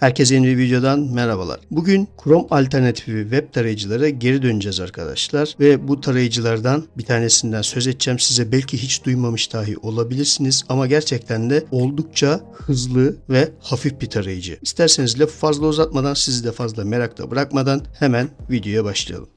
Herkese yeni bir videodan merhabalar. Bugün Chrome alternatifi web tarayıcılara geri döneceğiz arkadaşlar. Ve bu tarayıcılardan bir tanesinden söz edeceğim. Size belki hiç duymamış dahi olabilirsiniz. Ama gerçekten de oldukça hızlı ve hafif bir tarayıcı. İsterseniz lafı fazla uzatmadan sizi de fazla merakta bırakmadan hemen videoya başlayalım.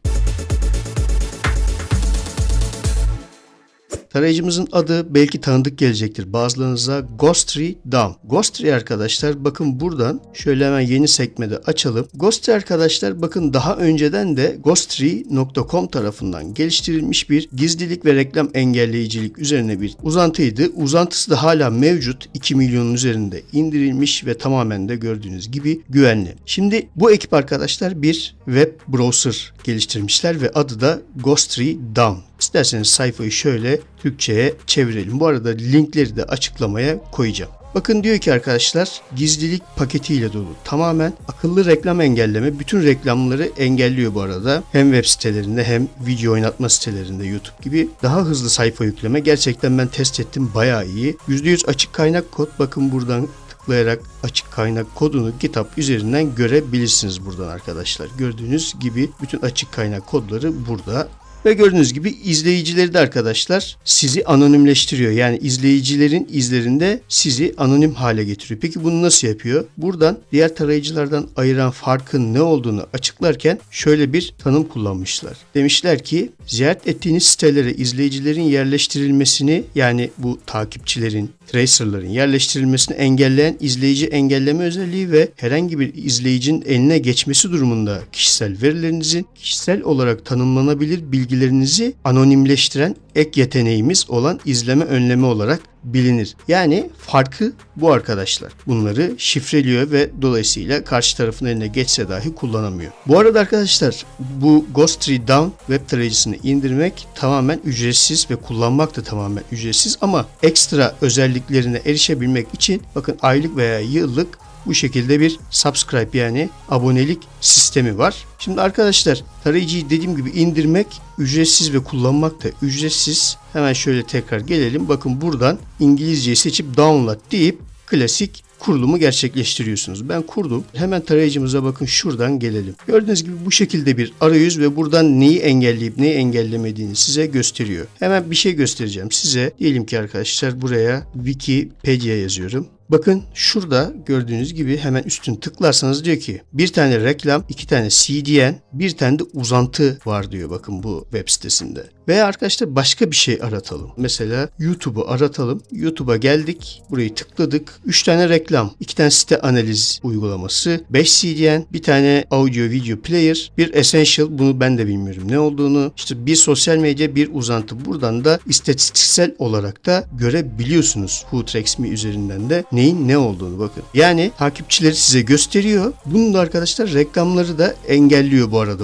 Tarayıcımızın adı belki tanıdık gelecektir bazılarınıza Ghostry Down. Ghostry arkadaşlar bakın buradan şöyle hemen yeni sekmede açalım. Ghostry arkadaşlar bakın daha önceden de ghostry.com tarafından geliştirilmiş bir gizlilik ve reklam engelleyicilik üzerine bir uzantıydı. Uzantısı da hala mevcut. 2 milyonun üzerinde indirilmiş ve tamamen de gördüğünüz gibi güvenli. Şimdi bu ekip arkadaşlar bir web browser geliştirmişler ve adı da Ghostry Down. İsterseniz sayfayı şöyle Türkçe'ye çevirelim. Bu arada linkleri de açıklamaya koyacağım. Bakın diyor ki arkadaşlar gizlilik paketiyle dolu. Tamamen akıllı reklam engelleme. Bütün reklamları engelliyor bu arada. Hem web sitelerinde hem video oynatma sitelerinde YouTube gibi. Daha hızlı sayfa yükleme. Gerçekten ben test ettim bayağı iyi. %100 açık kaynak kod. Bakın buradan tıklayarak açık kaynak kodunu GitHub üzerinden görebilirsiniz buradan arkadaşlar. Gördüğünüz gibi bütün açık kaynak kodları burada. Ve gördüğünüz gibi izleyicileri de arkadaşlar sizi anonimleştiriyor. Yani izleyicilerin izlerinde sizi anonim hale getiriyor. Peki bunu nasıl yapıyor? Buradan diğer tarayıcılardan ayıran farkın ne olduğunu açıklarken şöyle bir tanım kullanmışlar. Demişler ki ziyaret ettiğiniz sitelere izleyicilerin yerleştirilmesini yani bu takipçilerin, tracerların yerleştirilmesini engelleyen izleyici engelleme özelliği ve herhangi bir izleyicinin eline geçmesi durumunda kişisel verilerinizin kişisel olarak tanımlanabilir bilgilerinizi anonimleştiren ek yeteneğimiz olan izleme önleme olarak bilinir. Yani farkı bu arkadaşlar. Bunları şifreliyor ve dolayısıyla karşı tarafın eline geçse dahi kullanamıyor. Bu arada arkadaşlar bu Ghostry Down web tarayıcısını indirmek tamamen ücretsiz ve kullanmak da tamamen ücretsiz ama ekstra özelliklerine erişebilmek için bakın aylık veya yıllık bu şekilde bir subscribe yani abonelik sistemi var. Şimdi arkadaşlar tarayıcıyı dediğim gibi indirmek ücretsiz ve kullanmak da ücretsiz. Hemen şöyle tekrar gelelim. Bakın buradan İngilizceyi seçip download deyip klasik kurulumu gerçekleştiriyorsunuz. Ben kurdum. Hemen tarayıcımıza bakın şuradan gelelim. Gördüğünüz gibi bu şekilde bir arayüz ve buradan neyi engelleyip neyi engellemediğini size gösteriyor. Hemen bir şey göstereceğim size. Diyelim ki arkadaşlar buraya Wikipedia yazıyorum. Bakın şurada gördüğünüz gibi hemen üstün tıklarsanız diyor ki bir tane reklam, iki tane CDN, bir tane de uzantı var diyor bakın bu web sitesinde. Veya arkadaşlar başka bir şey aratalım. Mesela YouTube'u aratalım. YouTube'a geldik. Burayı tıkladık. 3 tane reklam, 2 tane site analiz uygulaması, 5 CDN, bir tane audio video player, bir essential bunu ben de bilmiyorum ne olduğunu. İşte bir sosyal medya, bir uzantı. Buradan da istatistiksel olarak da görebiliyorsunuz. Hootrex.me üzerinden de neyin ne olduğunu bakın. Yani takipçileri size gösteriyor. Bunun da arkadaşlar reklamları da engelliyor bu arada.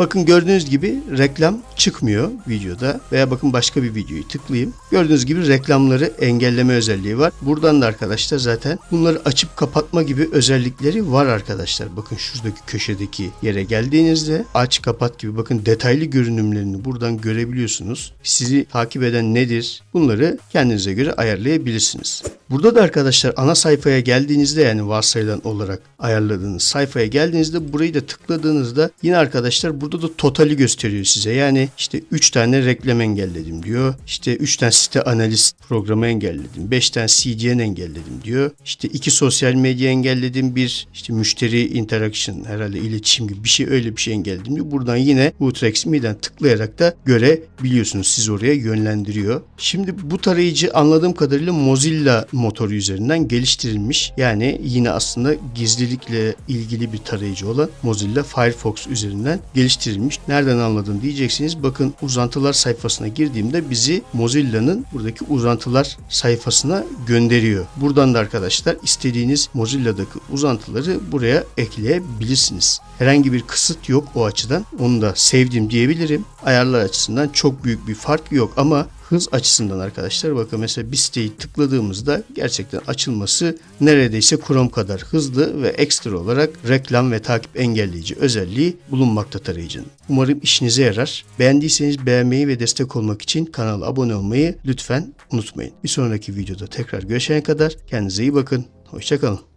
Bakın gördüğünüz gibi reklam çıkmıyor videoda veya bakın başka bir videoyu tıklayayım. Gördüğünüz gibi reklamları engelleme özelliği var. Buradan da arkadaşlar zaten bunları açıp kapatma gibi özellikleri var arkadaşlar. Bakın şuradaki köşedeki yere geldiğinizde aç kapat gibi bakın detaylı görünümlerini buradan görebiliyorsunuz. Sizi takip eden nedir? Bunları kendinize göre ayarlayabilirsiniz. Burada da arkadaşlar ana sayfaya geldiğinizde yani varsayılan olarak ayarladığınız sayfaya geldiğinizde burayı da tıkladığınızda yine arkadaşlar burada da totali gösteriyor size. Yani işte 3 tane reklam engelledim diyor. İşte 3 tane site analiz programı engelledim. 5 tane CDN engelledim diyor. İşte 2 sosyal medya engelledim. Bir işte müşteri interaction herhalde iletişim gibi bir şey öyle bir şey engelledim diyor. Buradan yine Utrex.me'den tıklayarak da görebiliyorsunuz. Siz oraya yönlendiriyor. Şimdi bu tarayıcı anladığım kadarıyla Mozilla motoru üzerinden geliştirilmiş. Yani yine aslında gizlilikle ilgili bir tarayıcı olan Mozilla Firefox üzerinden geliştirilmiş. Nereden anladım diyeceksiniz. Bakın uzantılar sayfasına girdiğimde bizi Mozilla'nın buradaki uzantılar sayfasına gönderiyor. Buradan da arkadaşlar istediğiniz Mozilla'daki uzantıları buraya ekleyebilirsiniz. Herhangi bir kısıt yok o açıdan. Onu da sevdim diyebilirim. Ayarlar açısından çok büyük bir fark yok ama hız açısından arkadaşlar bakın mesela bir siteyi tıkladığımızda gerçekten açılması neredeyse Chrome kadar hızlı ve ekstra olarak reklam ve takip engelleyici özelliği bulunmakta tarayıcının. Umarım işinize yarar. Beğendiyseniz beğenmeyi ve destek olmak için kanala abone olmayı lütfen unutmayın. Bir sonraki videoda tekrar görüşene kadar kendinize iyi bakın. Hoşçakalın.